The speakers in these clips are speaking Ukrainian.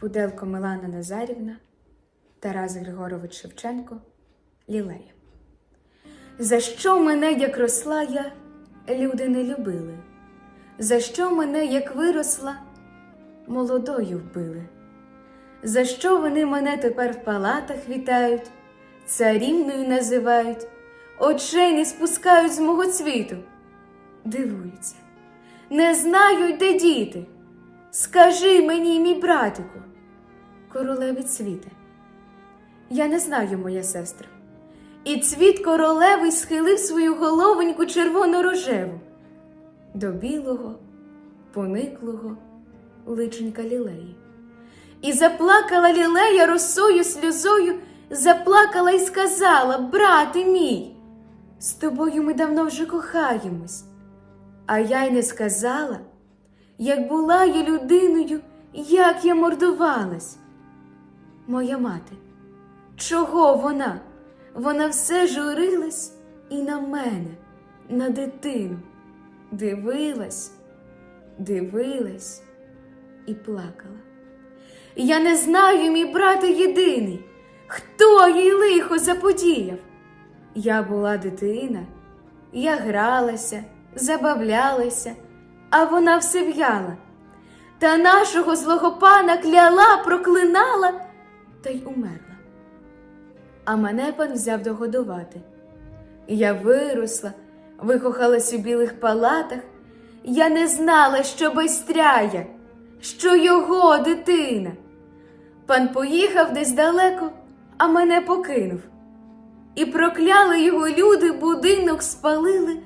Пуделко Милана Назарівна, Тарас Григорович Шевченко, Лілея. За що мене, як росла я, люди не любили? За що мене, як виросла, молодою вбили? За що вони мене тепер в палатах вітають, царівною називають, очей не спускають з мого цвіту? Дивуються, не знають, де діти. Скажи мені, мій братику, королеві цвіте. Я не знаю, моя сестра. І цвіт королевий схилив свою головоньку червоно-рожеву до білого, пониклого личенька лілеї. І заплакала лілея росою сльозою, заплакала і сказала: Брате мій, з тобою ми давно вже кохаємось. А я й не сказала, як була я людиною, як я мордувалась. Моя мати, чого вона? Вона все журилась і на мене, на дитину. Дивилась, дивилась і плакала. Я не знаю, мій брате єдиний, хто їй лихо заподіяв. Я була дитина, я гралася, забавлялася, а вона все в'яла. Та нашого злого пана кляла, проклинала та й умерла. А мене пан взяв догодувати. Я виросла, викохалась у білих палатах. Я не знала, що байстряє, що його дитина. Пан поїхав десь далеко, а мене покинув. І прокляли його люди, будинок спалили,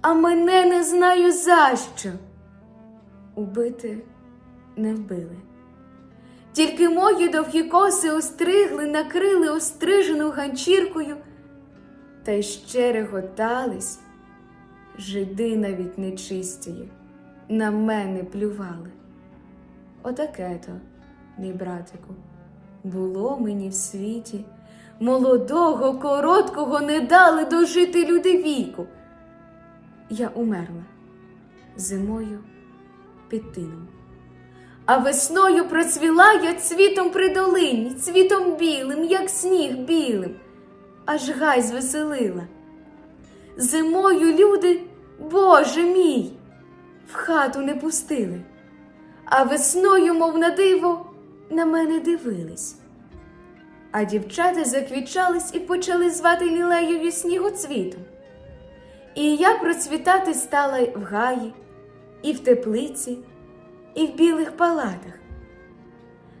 а мене не знаю за що. Убити не вбили. Тільки мої довгі коси остригли, накрили острижену ганчіркою, та й ще реготались, жиди навіть нечистії, на мене плювали. Отаке то, мій братику, було мені в світі. Молодого, короткого не дали дожити люди віку. Я умерла зимою під тином. А весною процвіла я цвітом при долині, цвітом білим, як сніг білим, аж гай звеселила. Зимою люди, Боже мій, в хату не пустили, а весною, мов на диво, на мене дивились. А дівчата заквічались і почали звати лілеєві снігоцвітом. І я процвітати стала в гаї, і в теплиці, і в білих палатах.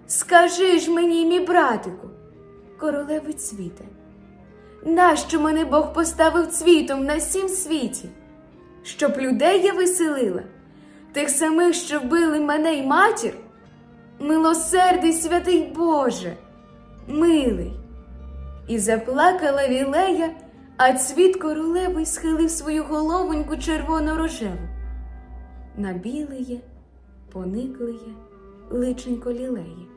Скажи ж мені, мій братику, королеви цвіте, нащо мене Бог поставив цвітом на сім світі, щоб людей я веселила, тих самих, що вбили мене й матір? Милосердий святий Боже, милий. І заплакала вілея, а цвіт королевий схилив свою головоньку червоно-рожеву. На білеє, пониклеє личенько лілеї.